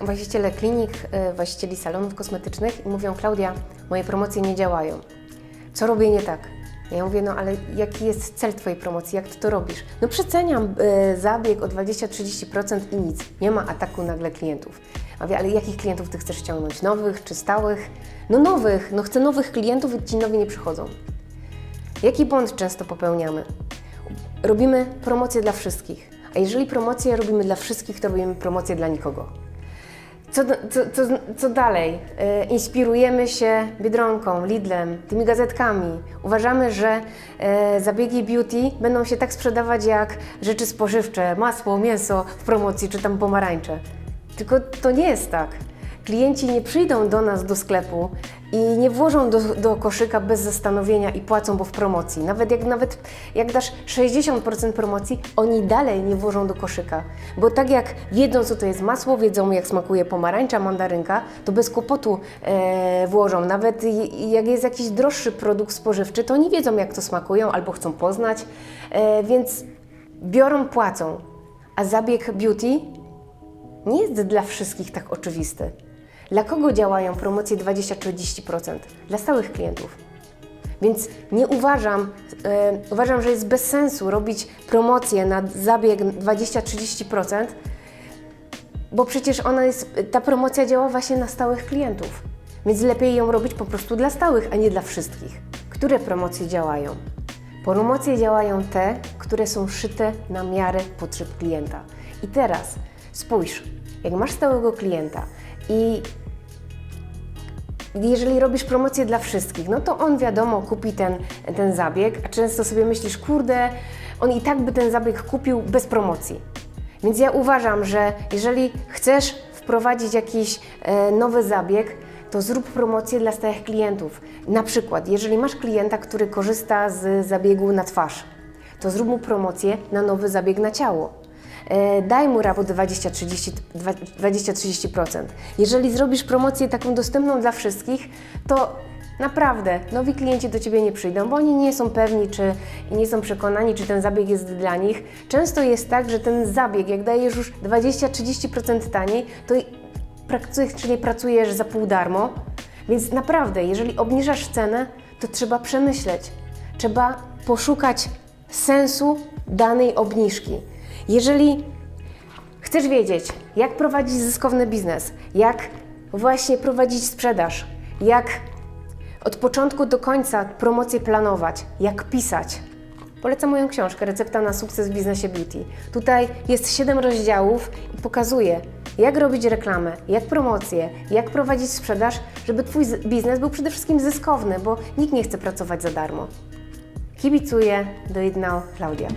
właściciele klinik, e, właścicieli salonów kosmetycznych i mówią, Klaudia, moje promocje nie działają. Co robię nie tak? Ja mówię, no ale jaki jest cel Twojej promocji, jak Ty to robisz? No przeceniam e, zabieg o 20-30% i nic. Nie ma ataku nagle klientów. A mówię, ale jakich klientów Ty chcesz ściągnąć? Nowych czy stałych? No nowych, no chcę nowych klientów i ci nowi nie przychodzą. Jaki błąd często popełniamy? Robimy promocje dla wszystkich, a jeżeli promocje robimy dla wszystkich, to robimy promocje dla nikogo. Co, co, co, co dalej? E, inspirujemy się Biedronką, Lidlem, tymi gazetkami. Uważamy, że e, zabiegi beauty będą się tak sprzedawać jak rzeczy spożywcze, masło, mięso w promocji czy tam pomarańcze. Tylko to nie jest tak. Klienci nie przyjdą do nas do sklepu i nie włożą do, do koszyka bez zastanowienia i płacą, bo w promocji. Nawet jak, nawet jak dasz 60% promocji, oni dalej nie włożą do koszyka. Bo tak jak wiedzą, co to jest masło, wiedzą, jak smakuje pomarańcza, mandarynka, to bez kłopotu e, włożą. Nawet jak jest jakiś droższy produkt spożywczy, to oni wiedzą, jak to smakują albo chcą poznać, e, więc biorą, płacą. A zabieg beauty nie jest dla wszystkich tak oczywisty. Dla kogo działają promocje 20-30%? Dla stałych klientów. Więc nie uważam, e, uważam, że jest bez sensu robić promocję na zabieg 20-30%, bo przecież ona jest, ta promocja działa właśnie na stałych klientów. Więc lepiej ją robić po prostu dla stałych, a nie dla wszystkich. Które promocje działają? Promocje działają te, które są szyte na miarę potrzeb klienta. I teraz spójrz, jak masz stałego klienta i jeżeli robisz promocję dla wszystkich, no to on wiadomo kupi ten, ten zabieg, a często sobie myślisz, kurde, on i tak by ten zabieg kupił bez promocji. Więc ja uważam, że jeżeli chcesz wprowadzić jakiś e, nowy zabieg, to zrób promocję dla stałych klientów. Na przykład, jeżeli masz klienta, który korzysta z zabiegu na twarz, to zrób mu promocję na nowy zabieg na ciało. E, Daj mu raport 20-30%. 20-30%. Jeżeli zrobisz promocję taką dostępną dla wszystkich, to naprawdę nowi klienci do Ciebie nie przyjdą, bo oni nie są pewni, czy nie są przekonani, czy ten zabieg jest dla nich. Często jest tak, że ten zabieg, jak dajesz już 20-30% taniej, to praktycznie pracujesz za pół darmo. Więc naprawdę, jeżeli obniżasz cenę, to trzeba przemyśleć. Trzeba poszukać sensu danej obniżki. Jeżeli chcesz wiedzieć, jak prowadzić zyskowny biznes, jak właśnie prowadzić sprzedaż, jak od początku do końca promocję planować, jak pisać, polecam moją książkę Recepta na sukces w biznesie beauty. Tutaj jest 7 rozdziałów i pokazuje, jak robić reklamę, jak promocję, jak prowadzić sprzedaż, żeby Twój biznes był przede wszystkim zyskowny, bo nikt nie chce pracować za darmo. Kibicuję do Now Klaudia.